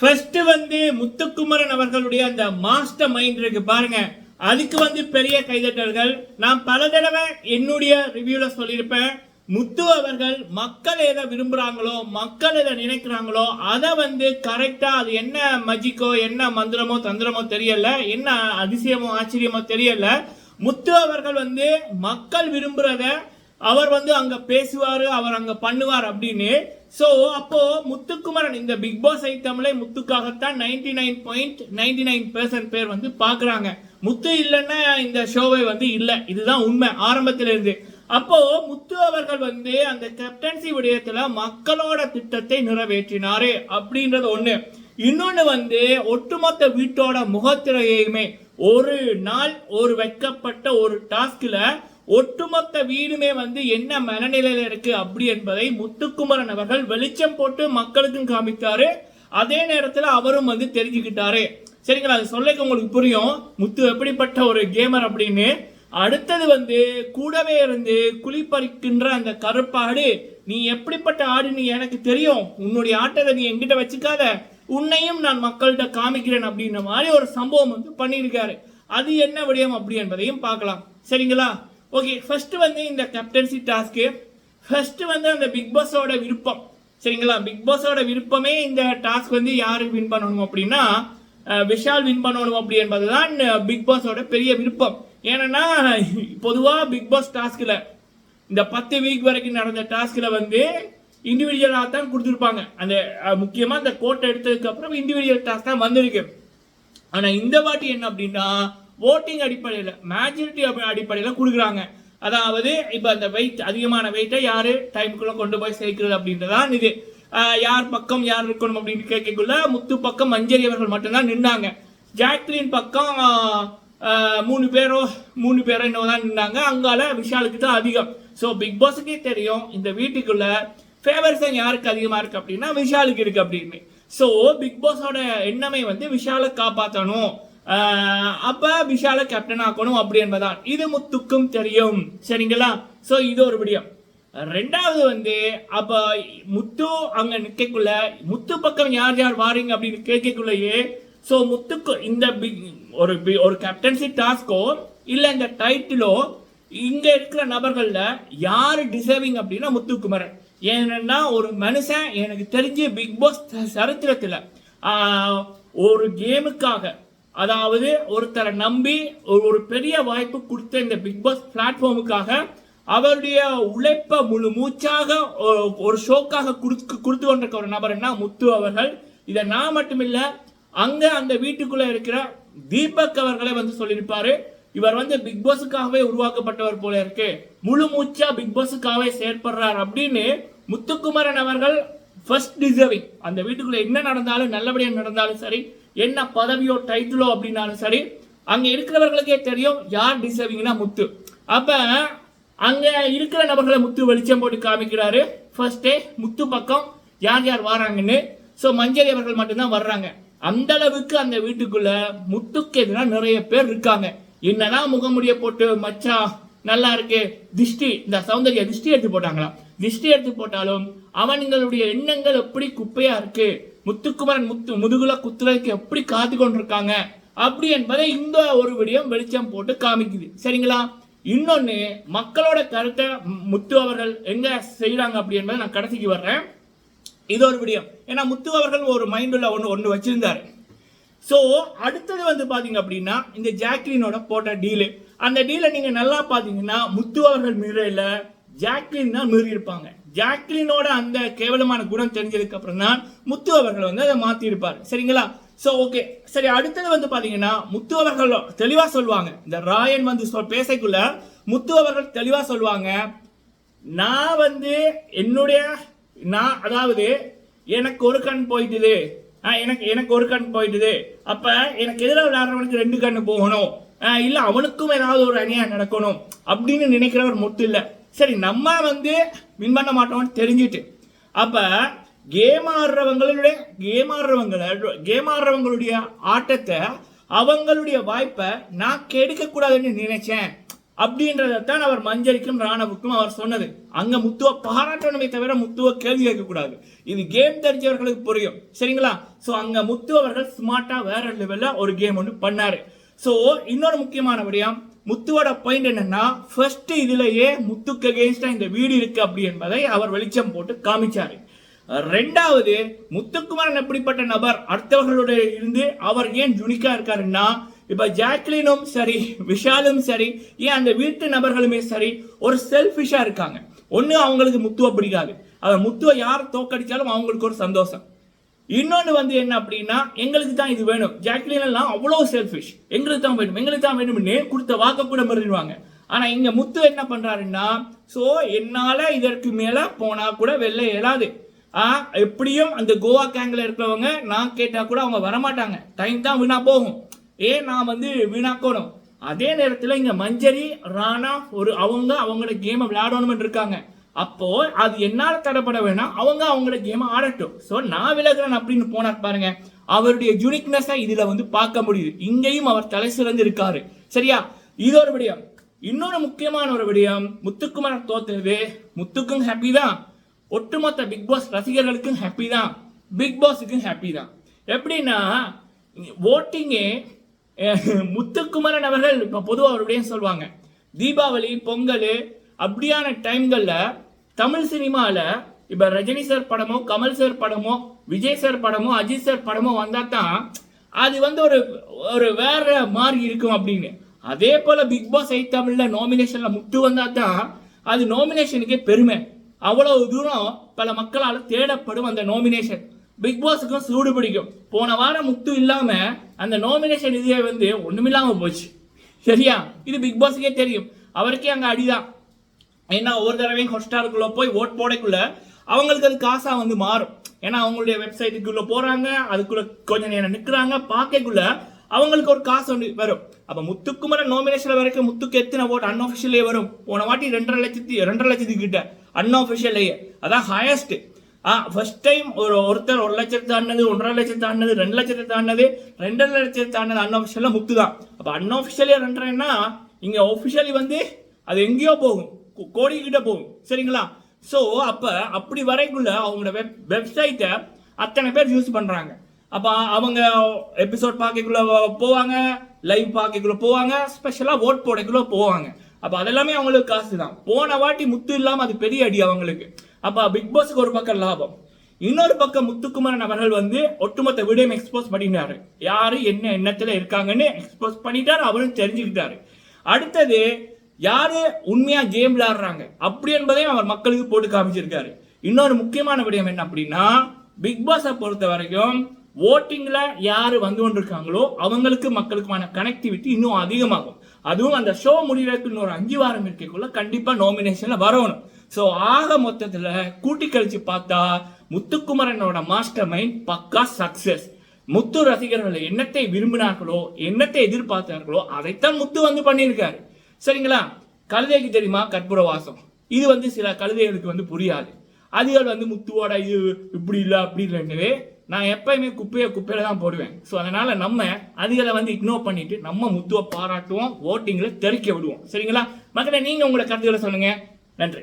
First வந்து முத்துக்குமரன் அவர்களுடைய அந்த மாஸ்டர் மைண்ட் இருக்கு பாருங்க. அதுக்கு வந்து பெரிய கைதட்டல்கள். நான் பல தடவை என்னுடைய ரிவ்யூல சொல்லியிருப்பேன். முத்து அவர்கள் மக்கள் எதை விரும்புகிறாங்களோ மக்கள் எதை நினைக்கிறாங்களோ அதை வந்து கரெக்டாக அது என்ன மஜிக்கோ என்ன மந்திரமோ தந்திரமோ தெரியல என்ன அதிசயமோ ஆச்சரியமோ தெரியல. முத்து அவர்கள் வந்து மக்கள் விரும்புகிறத அவர் வந்து அங்க பேசுவார் அவர் அங்க பண்ணுவார் அப்படின்னு. ஸோ அப்போ முத்துக்குமரன் இந்த பிக் பாஸ் ஐட்டம்ல முத்துக்காகத்தான் ninety nine point ninety nine பேர் வந்து பாக்குறாங்க. முத்து இல்லைன்னா இந்த ஷோவை வந்து இல்லை. இதுதான் உண்மை ஆரம்பத்தில இருந்து அப்போ முத்து அவர்கள் வந்து அந்த கேப்டன்சி விடயத்துல மக்களோட திட்டத்தை நிறைவேற்றினாரு அப்படின்றது ஒண்ணு. இன்னொன்னு வந்து ஒட்டுமொத்த வீட்டோட முகத்திரையுமே ஒரு நாள் ஒரு வைக்கப்பட்ட ஒரு டாஸ்க்ல ஒட்டுமொத்த வீடுமே வந்து என்ன மனநிலையில இருக்கு அப்படி என்பதை முத்துக்குமரன் அவர்கள் வெளிச்சம் போட்டு மக்களுக்கும் காமித்தாரு. அதே நேரத்தில் அவரும் வந்து தெரிஞ்சுக்கிட்டாரு. சரிங்களா? அது சொல்லிக்க உங்களுக்கு புரியும். முத்து எப்படிப்பட்ட ஒரு கேமர் அப்படின்னு. அடுத்தது வந்து கூடவே இருந்து குளிப்பறிக்கின்ற அந்த கருப்பாடு நீ எப்படிப்பட்ட ஆடு நீ எனக்கு தெரியும். உன்னுடைய ஆட்டத்தை நீ என்கிட்ட வச்சுக்காத. உன்னையும் நான் மக்கள்கிட்ட காமிக்கிறேன் அப்படின்ற மாதிரி ஒரு சம்பவம் வந்து பண்ணியிருக்காரு. அது என்ன விடயம் அப்படி என்பதையும் பார்க்கலாம். சரிங்களா? ஓகே ஃபஸ்ட்டு வந்து இந்த கேப்டன்சி டாஸ்க்கு ஃபஸ்ட்டு வந்து அந்த பிக் பாஸோட விருப்பம். சரிங்களா? பிக் பாஸோட விருப்பமே இந்த டாஸ்க் வந்து யாரு வின் பண்ணணும் அப்படின்னா விஷால் வின் பண்ணணும் அப்படி என்பது தான் பிக் பாஸோட பெரிய விருப்பம். ஏன்னா பொதுவாக பிக் பாஸ் டாஸ்கில் இந்த பத்து வீக் வரைக்கும் நடந்த டாஸ்கில் வந்து இண்டிவிஜுவலாக தான் கொடுத்துருப்பாங்க. அந்த முக்கியமாக அந்த கோட்டை எடுத்ததுக்கப்புறம் இண்டிவிஜுவல் டாஸ்க் தான் வந்திருக்கு. ஆனால் இந்த வாட்டி என்ன அப்படின்னா ஓட்டிங் அடிப்படையில் மேஜாரிட்டி அடிப்படையில் கொடுக்குறாங்க. அதாவது இப்போ அந்த வெயிட் அதிகமான வெயிட்டை யார் டைமுக்குள்ளே கொண்டு போய் சேர்க்கிறது அப்படின்றதான் இது. யார் பக்கம் யார் இருக்கணும் அப்படின்னு கேட்கக்குள்ள முத்து பக்கம் மஞ்சரி அவர்கள் மட்டும்தான் நின்னாங்க. ஜாக்லின் பக்கம் மூணு பேரோ மூணு பேரோ என்னவோ தான் நின்னாங்க. அங்கால விஷாலுக்கு தான் அதிகம். ஸோ பிக் பாஸுக்கே தெரியும் இந்த வீட்டுக்குள்ள ஃபேவர்ஸன் யாருக்கு அதிகமாக இருக்கு அப்படின்னா விஷாலுக்கு இருக்கு அப்படின்னு. ஸோ பிக் பாஸோட எண்ணமே வந்து விஷாலை காப்பாற்றணும் அப்ப விஷால கேப்டன் ஆக்கணும் அப்படி என்பதான் இது முத்துக்கும் தெரியும். சரிங்களா? சோ இது ஒரு விடியம். ரெண்டாவது வந்து அப்ப முத்து அங்க நிக்கக்குள்ள முத்து பக்கம் யார் யார் வாரீங்க அப்படின்னு கேட்கக்குள்ளேயே சோ முத்துக்கு இந்த ஒரு ஒரு கேப்டன்சி டாஸ்கோ இல்ல இந்த டைட்டிலோ இங்க இருக்கிற நபர்கள்ல யாரு டிசர்விங் அப்படின்னா முத்துக்குமரன். ஏன்னா ஒரு மனுஷன் எனக்கு தெரிஞ்சு பிக் பாஸ் சரித்திரத்துல ஒரு கேமுக்காக அதாவது ஒருத்தரை நம்பி ஒரு ஒரு பெரிய வாய்ப்பு கொடுத்த இந்த பிக் பாஸ் பிளாட்ஃபார்முக்காக அவருடைய உழைப்பை முழு மூச்சாக ஒரு- ஒரு ஷோக்காக கொடுத்து கொடுத்து கொண்டிருக்க ஒரு என்ன? முத்து அவர்கள். இதை நான் மட்டுமில்லை அங்கே அந்த வீட்டுக்குள்ளே இருக்கிற தீபக் அவர்களே வந்து சொல்லியிருப்பாரு. இவர் வந்து பிக் பாஸுக்காகவே உருவாக்கப்பட்டவர் போல இருக்கு. முழு மூச்சா பிக் பாஸுக்காகவே செயற்படுறார் அப்படின்னு முத்துக்குமரன் அவர்கள் ஃபர்ஸ்ட் டிசர்விங் அந்த வீட்டுக்குள்ளே என்ன நடந்தாலும் நல்லபடியாக நடந்தாலும் சரி என்ன பதவியோ டைட்டிலோ அப்படின்னாலும் சரி அங்கே இருக்கிறவர்களுக்கே தெரியும் யார் டிசர்விங்னா முத்து. அப்போ அங்கே இருக்கிற நபர்களை முத்து வெளிச்சம் போட்டு காமிக்கிறாரு. ஃபர்ஸ்டே முத்து பக்கம் யார் யார் வராங்கன்னு. ஸோ மஞ்சரி அவர்கள் மட்டும்தான் வர்றாங்க. அந்த அளவுக்கு அந்த வீட்டுக்குள்ள முத்துக்கு எதிராக நிறைய பேர் இருக்காங்க. என்னதான் முகமுடிய போட்டு மச்சான் நல்லா இருக்கு. திஷ்டி இந்த சௌந்தர்ய திஷ்டி எடுத்து போட்டாங்களா திஷ்டி எடுத்து போட்டாலும் அவன்களுடைய எண்ணங்கள் எப்படி குப்பையா இருக்கு? முத்துக்குமரன் முத்து முதுகுல குத்துறதுக்கு எப்படி காத்து கொண்டிருக்காங்க? அப்படி என்பதை இந்த ஒரு விடயம் வெளிச்சம் போட்டு காமிக்குது. சரிங்களா? இன்னொன்று மக்களோட கருத்தை முத்து அவர்கள் எங்க செய்யறாங்க அப்படி என்பதை நான் கடைசிக்கு வர்றேன். இது ஒரு விடயம் ஏன்னா முத்து அவர்கள் ஒரு மைண்டுள்ள ஒன்று ஒன்று வச்சிருந்தாரு. ஸோ அடுத்தது வந்து பார்த்தீங்க அப்படின்னா இந்த ஜாக்லினோட போட்ட டீலு அந்த டீலை நீங்கள் நல்லா பார்த்தீங்கன்னா முத்து அவர்கள் மீறையில் ஜாக்லின் தான் மீறி இருப்பாங்க ஜாக்லினோட அந்த கேவலமான குணம் தெரிஞ்சதுக்கு அப்புறம் தான் முத்து அவர்கள் வந்து அதை மாத்தி சரிங்களா? ஸோ ஓகே சரி அடுத்தது வந்து பாத்தீங்கன்னா முத்து அவர்கள் தெளிவா சொல்லுவாங்க. இந்த ராயன் வந்து சொல் பேசக்குள்ள முத்து அவர்கள் தெளிவா சொல்லுவாங்க நான் வந்து என்னுடைய நான் அதாவது எனக்கு ஒரு கண் போயிட்டுது. ஆ, எனக்கு எனக்கு ஒரு கண் போயிட்டுது. அப்ப எனக்கு எதிராக விளையாடுறவனுக்கு ரெண்டு கண்ணு போகணும். ஆ, இல்ல அவனுக்கும் ஏதாவது ஒரு அநியாயம் நடக்கணும். அப்படின்னு நினைக்கிறவர் முத்து இல்லை. சரி நம்ம வந்து வின் பண்ண மாட்டோம்னு தெரிஞ்சுட்டு அப்போ கேம் ஆடுறவங்களுடைய கேம் ஆடுறவங்கள கேம் ஆடுறவங்களுடைய ஆட்டத்தை அவங்களுடைய வாய்ப்பை நான் கெடுக்கக்கூடாதுன்னு நினைச்சேன். அப்படின்றதான் அவர் மஞ்சரிக்கும் ராணவுக்கும் அவர் சொன்னது. அங்க முத்துவ பாராட்டணுமே தவிர முத்துவ கேள்வி கேட்க கூடாது இது கேம் தெரிஞ்சவர்களுக்கு புரியும். சரிங்களா? ஸோ அங்க முத்து அவர்கள் ஸ்மார்ட்டா வேற லெவல்ல ஒரு கேம் ஒன்று பண்ணாரு. ஸோ இன்னொரு முக்கியமான விடயம் முத்துவோட பாயிண்ட் என்னன்னா ஃபர்ஸ்ட் இதுலயே முத்துக்கு அகேன்ஸ்டா இந்த வீடு இருக்கு அப்படி என்பதை அவர் வெளிச்சம் போட்டு காமிச்சாரு. ரெண்டாவது முத்துக்குமாரன் எப்படிப்பட்ட நபர்? அடுத்தவர்களுடைய இருந்து அவர் ஏன் யுனிக்கா இருக்காருன்னா இப்ப ஜாக்லினும் சரி விஷாலும் சரி ஏன் அந்த வீட்டு நபர்களுமே சரி ஒரு செல்ஃபிஷா இருக்காங்க. ஒண்ணு அவங்களுக்கு முத்துவ பிடிக்காது. அவர் முத்துவ யார் தோக்கடிச்சாலும் அவங்களுக்கு ஒரு சந்தோஷம். இன்னொன்று வந்து என்ன அப்படின்னா எங்களுக்கு தான் இது வேணும். ஜாக்லின் எல்லாம் அவ்வளோ செல்ஃபிஷ் எங்களுக்கு தான் வேணும். எங்களுக்கு தான் வேணும்னு கொடுத்த வாக்க கூட மறுவாங்க ஆனால் இங்கே முத்து என்ன பண்ணுறாருன்னா ஸோ என்னால் இதற்கு மேலே போனால் கூட வெளில இயலாது. ஆ எப்படியும் அந்த கோவா கேங்கில் இருக்கிறவங்க நான் கேட்டால் கூட அவங்க வரமாட்டாங்க. டைம் தான் வீணாக போகும். ஏன் நான் வந்து வீணாக்கணும். அதே நேரத்தில் இங்கே மஞ்சரி ராணா ஒரு அவங்க அவங்களோட கேமை விளையாடணும்னு இருக்காங்க. அப்போ அது என்னால் தரப்பட வேணாம் அவங்க அவங்களோட கேமை ஆடட்டும். ஸோ நான் விலகிறேன் அப்படின்னு போனார் பாருங்க அவருடைய யூனிக்னஸை இதுல வந்து பார்க்க முடியுது. இங்கேயும் அவர் தலை சிறந்து இருக்காரு. சரியா? இது ஒரு விடயம். இன்னொரு முக்கியமான ஒரு விடயம் முத்துக்குமார் தோத்தது. முத்துக்கும் ஹாப்பி தான். ஒட்டுமொத்த பிக் பாஸ் ரசிகர்களுக்கும் ஹாப்பி தான். பிக் பாஸுக்கும் ஹாப்பி தான். எப்படின்னா ஓட்டிங்கே முத்துக்குமரன் அவர்கள் இப்போ பொதுவாக அவருடைய சொல்லுவாங்க தீபாவளி பொங்கல் அப்படியான டைம்களில் தமிழ் சினிமாவில் இப்போ ரஜினி சார் படமோ கமல் சார் படமோ விஜய் சார் படமோ அஜித் சார் படமோ வந்தால் தான் அது வந்து ஒரு ஒரு வேற மாதிரி இருக்கும் அப்படின்னு. அதே போல் பிக் பாஸ் ஐ தமிழில் நாமினேஷனில் முட்டு வந்தால் தான் அது நாமினேஷனுக்கே பெருமை. அவ்வளவு தூரம் பல மக்களால் தேடப்படும் அந்த நாமினேஷன் பிக் பாஸுக்கும் சூடு பிடிக்கும். போன வாரம் முட்டு இல்லாமல் அந்த நாமினேஷன் இதே வந்து ஒன்றுமில்லாமல் போச்சு. சரியா? இது பிக் பாஸுக்கே தெரியும். அவருக்கே அங்கே அடிதான். ஏன்னா ஒரு தடவையும் ஹொஸ்டாருக்குள்ள போய் ஓட் போடக்குள்ள அவங்களுக்கு அது காசா வந்து மாறும். ஏன்னா அவங்களுடைய வெப்சைட்டுக்குள்ள போறாங்க அதுக்குள்ள கொஞ்சம் நேரம் நிக்கிறாங்க பார்க்கக்குள்ள அவங்களுக்கு ஒரு காசு ஒன்று வரும். அப்ப முத்துக்குமரன் நோமினேஷன் வரைக்கும் முத்துக்கு எத்தனை ஓட் அன்ஆஃபிஷியலே வரும்? போன வாட்டி ரெண்டரை லட்சத்தி ரெண்டரை லட்சத்துக்கு கிட்ட. அன்ஆஃபிஷியலே அதான் ஹையஸ்ட் ஆ ஃபர்ஸ்ட் டைம் ஒரு ஒருத்தர் ஒரு லட்சத்தை தாண்டது ஒன்றரை லட்சத்தை தாண்டது ரெண்டு லட்சத்தை தாண்டது ரெண்டரை லட்சத்தை தாண்டது அன்ஆஃபிஷியலாக முத்து தான் அப்போ அன்ஆஃபிஷியலி ரெண்டரைன்னா இங்கே ஒஃபிஷியலி வந்து அது எங்கேயோ போகும். கோ- போகும். சரிங்களா? ஸோ அப்போ அப்படி வரைக்குள்ள அவங்களோட வெப் வெப்சைட்டை அத்தனை பேர் யூஸ் பண்ணுறாங்க அப்போ அவங்க எபிசோட் பார்க்கக்குள்ள போவாங்க லைவ் பார்க்கக்குள்ள போவாங்க ஸ்பெஷலாக ஓட் போடக்குள்ள போவாங்க. அப்போ அதெல்லாமே அவங்களுக்கு காசு தான் போன வாட்டி முத்து இல்லாமல் அது பெரிய அடி அவங்களுக்கு. அப்போ பிக் பாஸுக்கு ஒரு பக்கம் லாபம். இன்னொரு பக்கம் முத்துக்குமரன் அவர்கள் வந்து ஒட்டுமொத்த வீடியோ எக்ஸ்போஸ் பண்ணிட்டாரு. யாரு என்ன எண்ணத்துல இருக்காங்கன்னு எக்ஸ்போஸ் பண்ணிட்டாரு அவரும் தெரிஞ்சுக்கிட்டாரு. அடுத்தது யாரு உண்மையா கேம் விளையாடுறாங்க? அப்படி என்பதையும் அவர் மக்களுக்கு போட்டு காமிச்சிருக்காரு. இன்னொரு முக்கியமான விடயம் என்ன அப்படின்னா பிக் பாஸை பொறுத்த வரைக்கும் ஓட்டிங்ல யாரு வந்து கொண்டிருக்காங்களோ அவங்களுக்கு மக்களுக்குமான கனெக்டிவிட்டி இன்னும் அதிகமாகும். அதுவும் அந்த ஷோ முடியறதுக்கு இன்னொரு அஞ்சு வாரம் இருக்கக்குள்ள கண்டிப்பா நாமினேஷன்ல வரணும். ஸோ ஆக மொத்தத்தில் கூட்டி கழிச்சு பார்த்தா முத்துக்குமரனோட மாஸ்டர் மைண்ட் பக்கா சக்சஸ் முத்து ரசிகர்கள் என்னத்தை விரும்பினார்களோ என்னத்தை எதிர்பார்த்தார்களோ அதைத்தான் முத்து வந்து பண்ணியிருக்காரு. சரிங்களா? கழுதைக்கு தெரியுமா? கற்பூர வாசம். இது வந்து சில கழுதைகளுக்கு வந்து புரியாது. அதுகள் வந்து முத்துவோட இது இப்படி இல்லை அப்படி இல்லைன்னு நான் எப்பயுமே குப்பையை குப்பையில தான் போடுவேன். ஸோ அதனால நம்ம அதுகளை வந்து இக்னோர் பண்ணிட்டு நம்ம முத்துவை பாராட்டுவோம் ஓட்டிங்கில் தெறிக்க விடுவோம். சரிங்களா? மக்களை நீங்கள் உங்களை கருத்துக்களை சொல்லுங்க. நன்றி.